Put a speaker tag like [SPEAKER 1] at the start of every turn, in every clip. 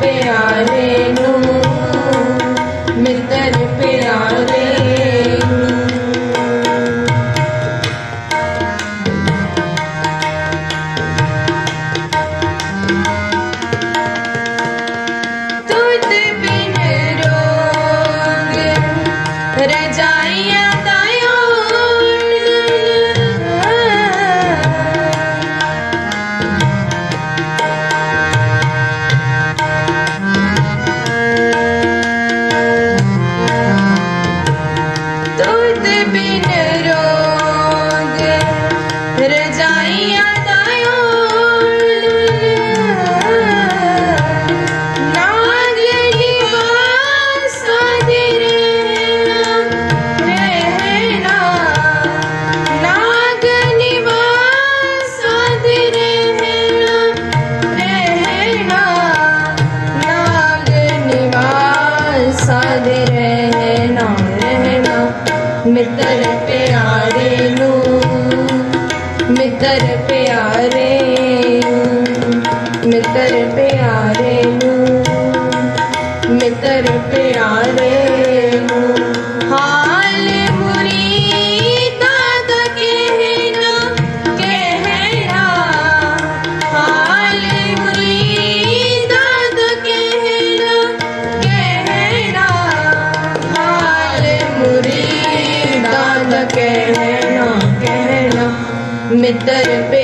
[SPEAKER 1] ਪਿਆਰੇ ਨੂੰ be ਪਿਆਰੇ ਮਿੱਤਰ ਪਿਆਰੇ ਨੂੰ ਮਿੱਤਰ ਪਿਆਰੇ midday.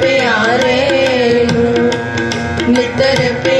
[SPEAKER 1] ਪਿਆਰੇ ਨੂੰ ਨਿਤਰ ਪਿਆਰੇ